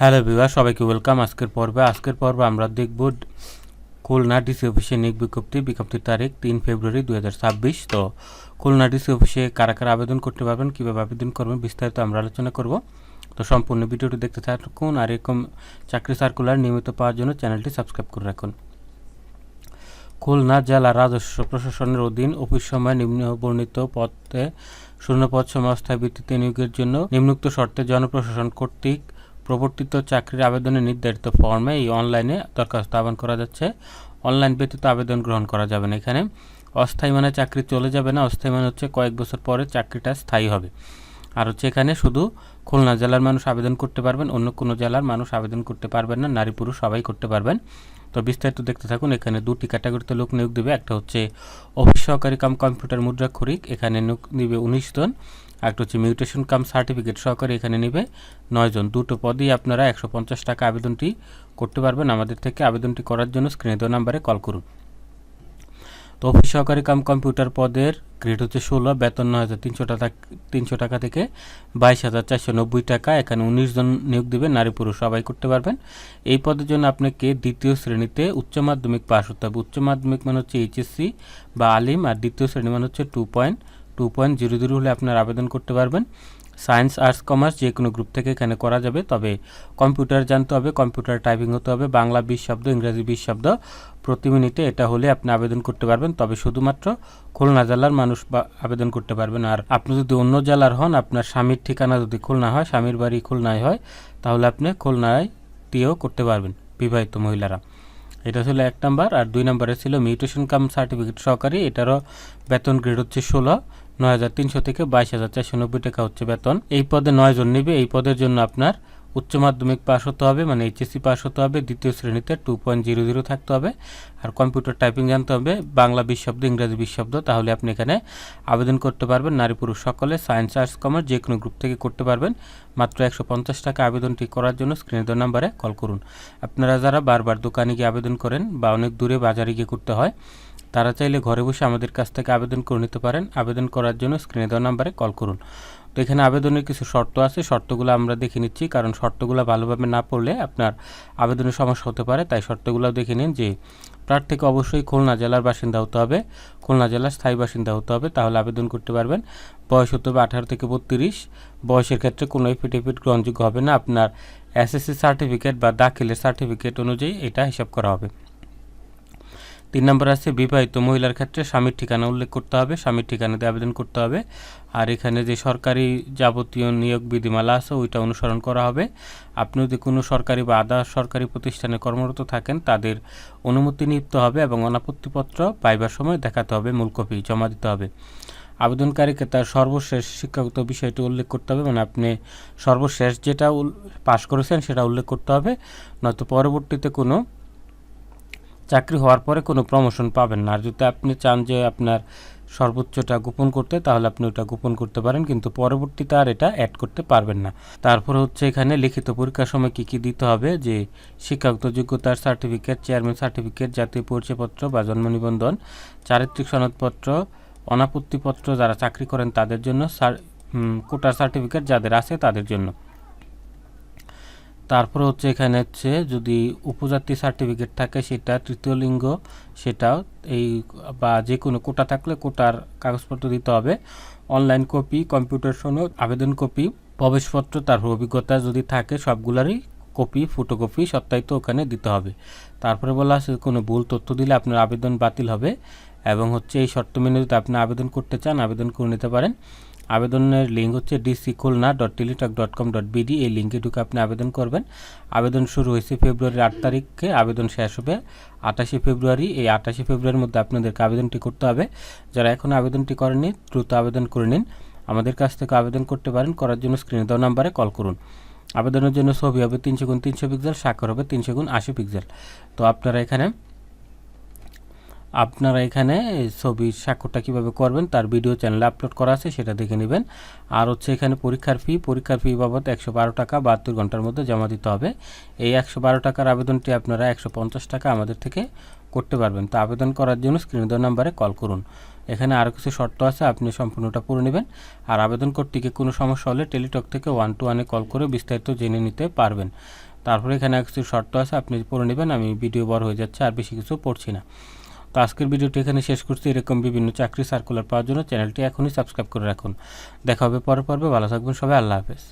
Hello বিভার সবাইকে welcome. আজকের পর্বে আজকের পর্বে আমরা দেখব খুলনা ডিসি অফিসে নিয়োগ বিজ্ঞপ্তি, বিজ্ঞপ্তির তারিখ তিন ফেব্রুয়ারি দু হাজার ছাব্বিশ। তো খুলনা ডিসি অফিসে কারা কারা আবেদন করতে পারবেন, কীভাবে আবেদন করবেন, বিস্তারিত আমরা আলোচনা করব। তো সম্পূর্ণ ভিডিওটি দেখতে থাকুন আর এরকম চাকরি সার্কুলার নিয়মিত পাওয়ার জন্য চ্যানেলটি সাবস্ক্রাইব করে রাখুন। খুলনা জেলা রাজস্ব প্রশাসনের অধীন অফিস সময় নিম্ন বর্ণিত পদে সময় অস্থায়ী ভিত্তিতে নিয়োগের জন্য নিম্নোক্ত শর্তে জনপ্রশাসন কর্তৃক প্রবর্তিত চাকরির আবেদনের নির্ধারিত ফর্মে এই অনলাইনে দরখাস্ত আহ্বান করা যাচ্ছে। অনলাইন ব্যতীত আবেদন গ্রহণ করা যাবে না এখানে। অস্থায়ী মানে চাকরি চলে যাবে না। অস্থায়ী মানে হচ্ছে কয়েক বছর পরে চাকরিটা স্থায়ী হবে। আর হচ্ছে এখানে শুধু খুলনা জেলার মানুষ আবেদন করতে পারবেন, অন্য কোনো জেলার মানুষ আবেদন করতে পারবেন না। নারী, পুরুষ সবাই করতে পারবেন। তো বিস্তারিত দেখতে থাকুন, এখানে দুটি ক্যাটাগরিতে লোক নিয়োগ দেবে। একটা হচ্ছে অফিস সহকারী কাম কম্পিউটার মুদ্রাক্ষরিক, এখানে নিয়োগ নিবে উনিশ জন। একটা হচ্ছে মিউটেশন কাম সার্টিফিকেট সহকারে এখানে নেবে নয় জন। দুটো পদেই আপনারা একশো পঞ্চাশ টাকা আবেদনটি করতে পারবেন আমাদের থেকে। আবেদনটি করার জন্য স্ক্রিনে দেওয়া নাম্বারে কল করুন। তো অফিস সহকারী কাম কম্পিউটার পদের গ্রেড হচ্ছে ষোলো, বেতন নয় হাজার তিনশো টাকা তিনশো টাকা থেকে বাইশ হাজার চারশো নব্বই টাকা। এখানে উনিশ জন নিয়োগ দেবে নারী পুরুষ সবাই করতে পারবেন। এই পদের জন্য আপনাকে দ্বিতীয় শ্রেণীতে উচ্চ মাধ্যমিক পাস হতে হবে। উচ্চ মাধ্যমিক মানে হচ্ছে এইচএসসি বা আলিম, আর দ্বিতীয় শ্রেণি মানে হচ্ছে two point two point zero zero হলে আপনারা আবেদন করতে পারবেন। সায়েন্স আর্টস কমার্স যে কোনো গ্রুপ থেকে এখানে করা যাবে। তবে কম্পিউটার জানতে হবে কম্পিউটার টাইপিং হতে হবে, বাংলা বিশ শব্দ, ইংরাজি বিশ শব্দ। প্রতি মিনিটে এটা হলে আপনি আবেদন করতে পারবেন। তবে শুধুমাত্র খুলনা জেলার মানুষ আবেদন করতে পারবেন। আর আপনি যদি অন্য জেলার হন, আপনার স্বামীর ঠিকানা যদি খুলনা হয়, স্বামীর বাড়ি খুলনায় হয়, তাহলে আপনি খুলনায় দিয়েও করতে পারবেন, বিবাহিত মহিলারা। এটা ছিল এক নাম্বার, আর দুই নাম্বারে ছিল মিউটেশন কাম সার্টিফিকেট সহকারী। এটারও বেতন গ্রেড হচ্ছে ষোলো, নয় হাজার তিনশো থেকে বাইশ হাজার নব্বই টাকা হচ্ছে বেতন। এই পদে নয় জন নেবে, এই পদের জন্য আপনার উচ্চ মাধ্যমিক পাস হতে হবে মানে এইচএসসি পাস হতে হবে, দ্বিতীয় শ্রেণীতে টু পয়েন্ট জিরো জিরো থাকতে হবে, আর কম্পিউটার টাইপিং জানতে হবে, বাংলা বিশ শব্দ, ইংরাজি বিশ শব্দ, তাহলে আপনি এখানে আবেদন করতে পারবেন, নারী পুরুষ সকলে সায়েন্স আর্টস কমার্স যে কোনো গ্রুপ থেকে করতে পারবেন। মাত্র একশো পঞ্চাশ টাকা আবেদনটি করার জন্য স্ক্রিনে দেওয়া নাম্বারে কল করুন। আপনারা যারা বারবার দোকানে গিয়ে আবেদন করেন বা অনেক দূরে বাজারে গিয়ে করতে হয়, তারা চাইলে ঘরে বসে আমাদের কাছ থেকে আবেদন করে নিতে পারেন। আবেদন করার জন্য স্ক্রিনে দেওয়া নাম্বারে কল করুন। তো এখানে আবেদনের কিছু শর্ত আছে। শর্তগুলো আমরা দেখে নিচ্ছি, কারণ শর্তগুলো ভালোভাবে না পড়লে আপনার আবেদনের সমস্যা হতে পারে। তাই শর্তগুলো দেখে নিন যে, প্রার্থীকে অবশ্যই খুলনা জেলার বাসিন্দা হতে হবে, খুলনা জেলার স্থায়ী বাসিন্দা হতে হবে, তাহলে আবেদন করতে পারবেন। বয়স হতে হবে আঠারো থেকে বত্রিশ। বয়সের ক্ষেত্রে কোনো এফিডেভিট গ্রহণযোগ্য হবে না। আপনার এসএসসি সার্টিফিকেট বা দাখিলের সার্টিফিকেট অনুযায়ী এটা হিসাব করা হবে। তিন নম্বর আছে, বিবাহিত মহিলার ক্ষেত্রে স্বামীর ঠিকানা উল্লেখ করতে হবে, স্বামীর ঠিকানাতে আবেদন করতে হবে। আর এখানে যে সরকারি যাবতীয় নিয়োগ বিধিমালা আছে, ওইটা অনুসরণ করা হবে। আপনি যদি কোনো সরকারি বা আধা সরকারি প্রতিষ্ঠানে কর্মরত থাকেন, তাদের অনুমতি নিতে হবে এবং অনাপত্তিপত্র পাইবার সময় দেখাতে হবে, মূল কপি জমা দিতে হবে। আবেদনকারীকে তার সর্বশেষ শিক্ষাগত বিষয়টি উল্লেখ করতে হবে মানে আপনি সর্বশেষ যেটা পাশ করেছেন, সেটা উল্লেখ করতে হবে। নয়তো পরবর্তীতে কোনো চাকরি হওয়ার পরে কোনো প্রমোশন পাবেন না। আর যদি আপনি চান যে আপনার সর্বোচ্চটা গোপন করতে, তাহলে আপনি ওটা গোপন করতে পারেন, কিন্তু পরবর্তীতে আর এটা অ্যাড করতে পারবেন না। তারপর হচ্ছে এখানে লিখিত পরীক্ষার সময় কী কী দিতে হবে? যে শিক্ষাগত যোগ্যতার সার্টিফিকেট চেয়ারম্যান সার্টিফিকেট জাতীয় পরিচয়পত্র বা জন্ম নিবন্ধন, চারিত্রিক সনদপত্র, অনাপত্তিপত্র যারা চাকরি করেন তাদের জন্য কোটার সার্টিফিকেট যাদের আছে তাদের জন্য। তারপর হচ্ছে এখানে হচ্ছে যদি উপজাতি সার্টিফিকেট থাকে সেটা, তৃতীয় লিঙ্গ সেটাও এই বা যে কোনো কোটা থাকলে কোটার কাগজপত্র দিতে হবে। অনলাইন কপি কম্পিউটার সনদ আবেদন কপি প্রবেশপত্র তারপর অভিজ্ঞতা যদি থাকে সবগুলারই কপি ফটোকপি সত্যায়িত ওখানে দিতে হবে। তারপরে বলা আছে কোনো ভুল তথ্য দিলে আপনার আবেদন বাতিল হবে এবং হচ্ছে এই শর্ত মেনে যদি আপনি আবেদন করতে চান, আবেদন করে নিতে পারেন। আবেদনের লিঙ্ক হচ্ছে DC Khulna dot Teletalk dot com dot BD এই লিঙ্কে ঢুকে আপনি আবেদন করবেন। আবেদন শুরু হয়েছে ফেব্রুয়ারির আট তারিখে, আবেদন শেষ হবে আটাশে ফেব্রুয়ারি। এই আটাশে ফেব্রুয়ারির মধ্যে আপনাদেরকে আবেদনটি করতে হবে। যারা এখনও আবেদনটি করেনি দ্রুত আবেদন করে নিন। আমাদের কাছ থেকে আবেদন করতে পারেন, করার জন্য স্ক্রিনে দেওয়া নাম্বারে কল করুন। আবেদনের জন্য ছবি হবে তিনশো গুণ তিনশো পিক্সেল স্বাক্ষর হবে তিনশো গুণ আশি পিক্সেল তো আপনারা এখানে আপনারা এখানে ছবির স্বাক্ষরটা কীভাবে করবেন, তার ভিডিও চ্যানেলে আপলোড করা আছে, সেটা দেখে নেবেন। আর হচ্ছে এখানে পরীক্ষার ফি পরীক্ষার ফি বাবদ একশো বারো টাকা বাহাত্তর ঘণ্টার মধ্যে জমা দিতে হবে। এই একশো বারো টাকার আবেদনটি আপনারা একশো পঞ্চাশ টাকা আমাদের থেকে করতে পারবেন। তো আবেদন করার জন্য স্ক্রিন দেওয়া নাম্বারে কল করুন। এখানে আরও কিছু শর্ত আছে, আপনি সম্পূর্ণটা পড়ে নেবেন। আর আবেদন করতে কোনো সমস্যা হলে টেলিটক থেকে ওয়ান টু ওয়ানে কল করে বিস্তারিত জেনে নিতে পারবেন। তারপরে এখানে কিছু শর্ত আছে, আপনি পড়ে নেবেন, আমি ভিডিও বড় হয়ে যাচ্ছে, আর বেশি কিছু পড়ছি না। তো আজকের ভিডিওটি এখানে শেষ করছি। এরকম বিভিন্ন চাকরি সার্কুলার পাওয়ার জন্য চ্যানেলটি এখনই সাবস্ক্রাইব করে রাখুন। দেখা হবে পরে পর্বে। ভালো থাকবেন সবাই। আল্লাহ হাফেজ।